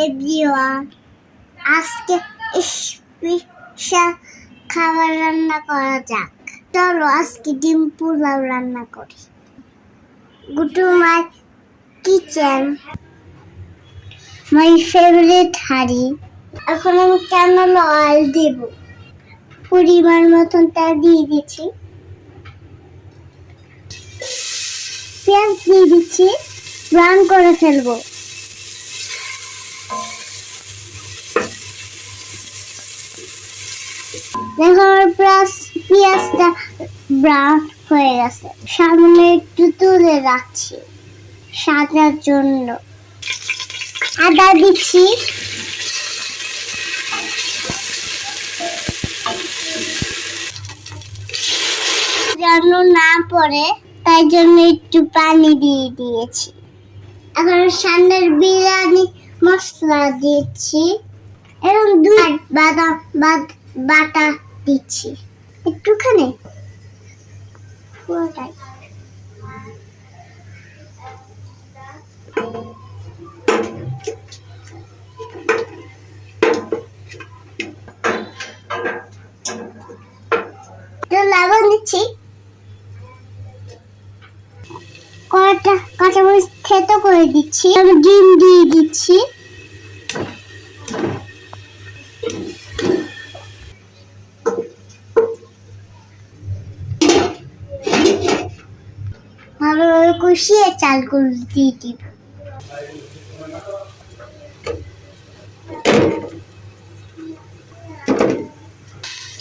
Everyone আজকে special খাবার রান্না করা যাক। চলো আজকে ডিম পোলাও রান্না করি। গুটু মাই কিচেন। মাই ফেভারিট হাঁড়ি। এখন আমি কেমন অয়েল দেব? পরিমাণ মতন তা দিয়ে দিচ্ছি। পেঁয়াজ দিয়ে দিচ্ছি। ব্রাউন করে ফেলব। প্লাস পেঁয়াজটা ব্রাউন হয়ে গেছে। সামনে একটু তুলে রাখছি, সাজার জন্য। আদা দিচ্ছি। যেন না পড়ে, তাই জন্য একটু পানি দিয়ে দিয়েছি। এখন সামনের বিরিয়ানি মশলা দিচ্ছি। এবং দুই বাদাম, বাদ- বাটা দিচ্ছি। একটুখানি। পুরোটাই। লবণ দিচ্ছি। কয়টা কাঁচামরিচ থেতো করে দিচ্ছি। ডিম দিয়ে দিচ্ছি। ভালোভাবে কষিয়ে চালগুলো দিয়ে দিব।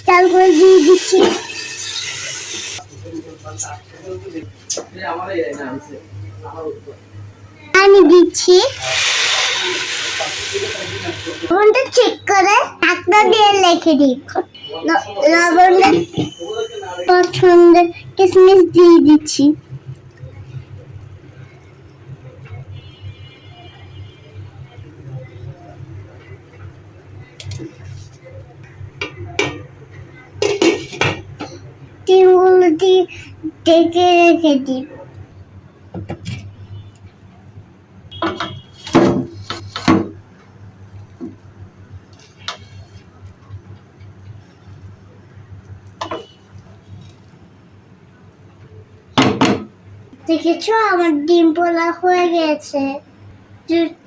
চালগুলো দিয়ে দিচ্ছি। পানি দিচ্ছি। লবণটা চেক করে ঢাকনা দিয়ে রেখে দিই। লবণটা পছন্দের কিশমিশ দিয়ে দিচ্ছি। ডেকে রেখে দেখেছ? আমার ডিম পোলা হয়ে গেছে।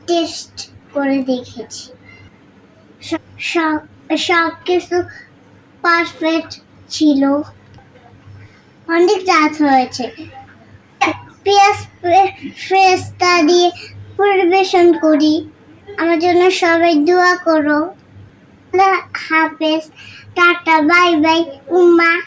টেস্ট করে দেখেছি। সব- কিছু পারফেক্ট ছিল। অনেক রাত হয়েছে। পেঁয়াজ ফ্রেস্তা দিয়ে পরিবেশন করি। আমার জন্য সবাই দোয়া করো। হাফেজ। টাটা, বাই বাই, উম্মা।